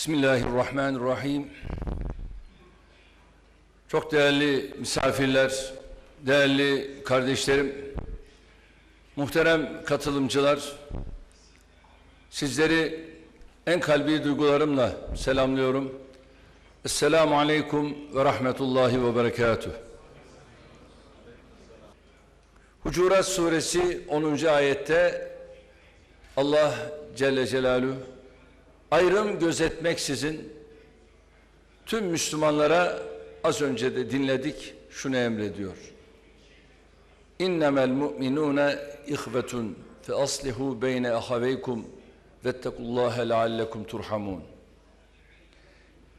Bismillahirrahmanirrahim. Çok değerli misafirler, değerli kardeşlerim, muhterem katılımcılar, sizleri en kalbi duygularımla selamlıyorum. Esselamu Aleyküm ve Rahmetullahi ve Berekatuhu. Hucurat Suresi 10. ayette Allah Celle Celaluhu ayrım gözetmeksizin tüm Müslümanlara az önce de dinledik şunu emrediyor. İnnemel mu'minune ihvetun fe aslihu beyne ahaveykum vettekullaha leallekum turhamun.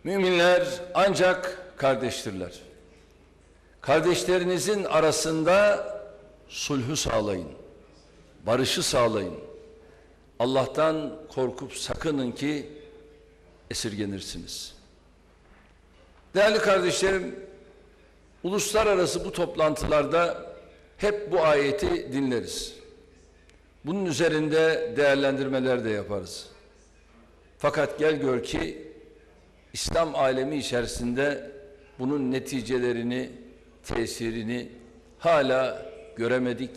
Müminler ancak kardeştirler. Kardeşlerinizin arasında sulhü sağlayın. Barışı sağlayın. Allah'tan korkup sakının ki esirgenirsiniz. Değerli kardeşlerim, uluslararası bu toplantılarda hep bu ayeti dinleriz. Bunun üzerinde değerlendirmeler de yaparız. Fakat gel gör ki İslam alemi içerisinde bunun neticelerini, tesirini hala göremedik,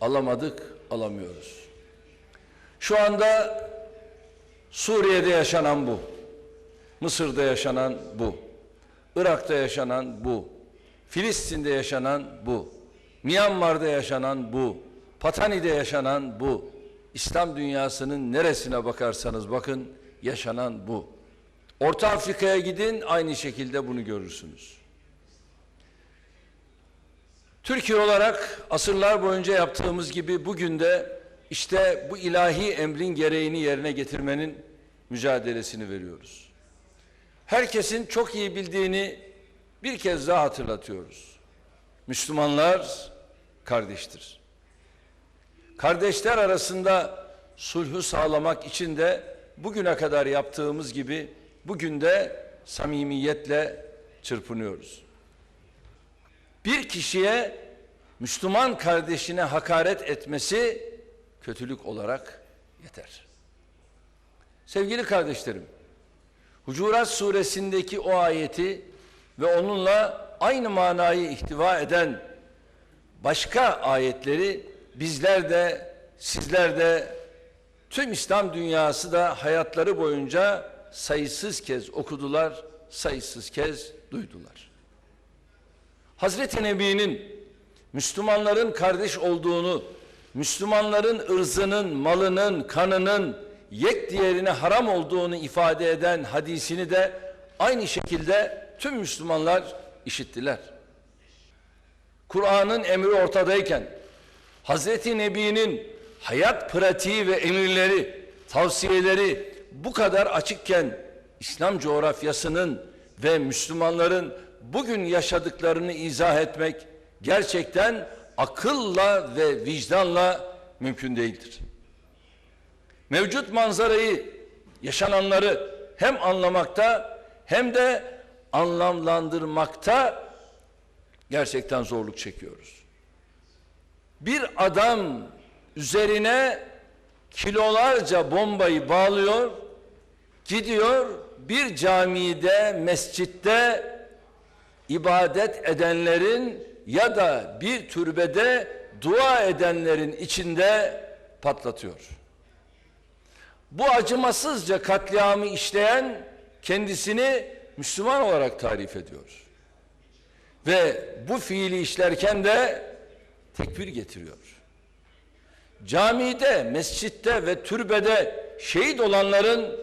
alamadık, alamıyoruz. Şu anda Suriye'de yaşanan bu. Mısır'da yaşanan bu. Irak'ta yaşanan bu. Filistin'de yaşanan bu. Myanmar'da yaşanan bu. Patani'de yaşanan bu. İslam dünyasının neresine bakarsanız bakın yaşanan bu. Orta Afrika'ya gidin aynı şekilde bunu görürsünüz. Türkiye olarak asırlar boyunca yaptığımız gibi bugün de işte bu ilahi emrin gereğini yerine getirmenin mücadelesini veriyoruz. Herkesin çok iyi bildiğini bir kez daha hatırlatıyoruz. Müslümanlar kardeştir. Kardeşler arasında sulhü sağlamak için de bugüne kadar yaptığımız gibi bugün de samimiyetle çırpınıyoruz. Bir kişiye Müslüman kardeşine hakaret etmesi kötülük olarak yeter. Sevgili kardeşlerim, Hucurat suresindeki o ayeti ve onunla aynı manayı ihtiva eden başka ayetleri bizler de sizler de tüm İslam dünyası da hayatları boyunca sayısız kez okudular, sayısız kez duydular. Hazreti Nebi'nin Müslümanların kardeş olduğunu, Müslümanların ırzının, malının, kanının yek diğerine haram olduğunu ifade eden hadisini de aynı şekilde tüm Müslümanlar işittiler. Kur'an'ın emri ortadayken Hazreti Nebi'nin hayat pratiği ve emirleri, tavsiyeleri bu kadar açıkken İslam coğrafyasının ve Müslümanların bugün yaşadıklarını izah etmek gerçekten akılla ve vicdanla mümkün değildir. Mevcut manzarayı, yaşananları hem anlamakta hem de anlamlandırmakta gerçekten zorluk çekiyoruz. Bir adam üzerine kilolarca bombayı bağlıyor, gidiyor bir camide, mescitte ibadet edenlerin ya da bir türbede dua edenlerin içinde patlatıyor. Bu acımasızca katliamı işleyen kendisini Müslüman olarak tarif ediyor. Ve bu fiili işlerken de tekbir getiriyor. Camide, mescitte ve türbede şehit olanların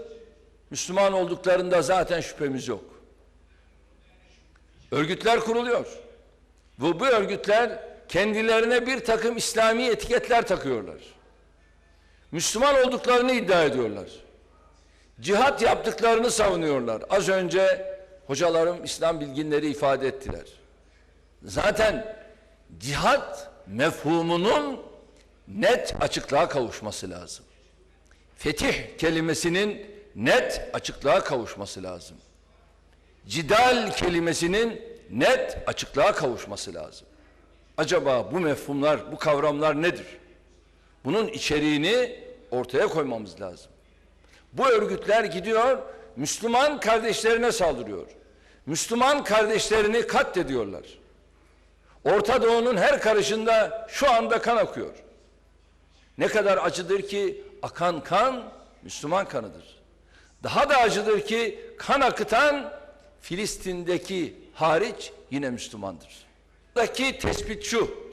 Müslüman olduklarında zaten şüphemiz yok. Örgütler kuruluyor. Ve bu örgütler kendilerine bir takım İslami etiketler takıyorlar. Müslüman olduklarını iddia ediyorlar. Cihat yaptıklarını savunuyorlar. Az önce hocalarım İslam bilginleri ifade ettiler. Zaten cihat mefhumunun net açıklığa kavuşması lazım. Fetih kelimesinin net açıklığa kavuşması lazım. Cidal kelimesinin net açıklığa kavuşması lazım. Acaba bu mefhumlar, bu kavramlar nedir? Bunun içeriğini ortaya koymamız lazım. Bu örgütler gidiyor Müslüman kardeşlerine saldırıyor. Müslüman kardeşlerini katlediyorlar. Orta Doğu'nun her karışında şu anda kan akıyor. Ne kadar acıdır ki akan kan Müslüman kanıdır. Daha da acıdır ki kan akıtan Filistin'deki hariç yine Müslümandır. Buradaki tespit şu.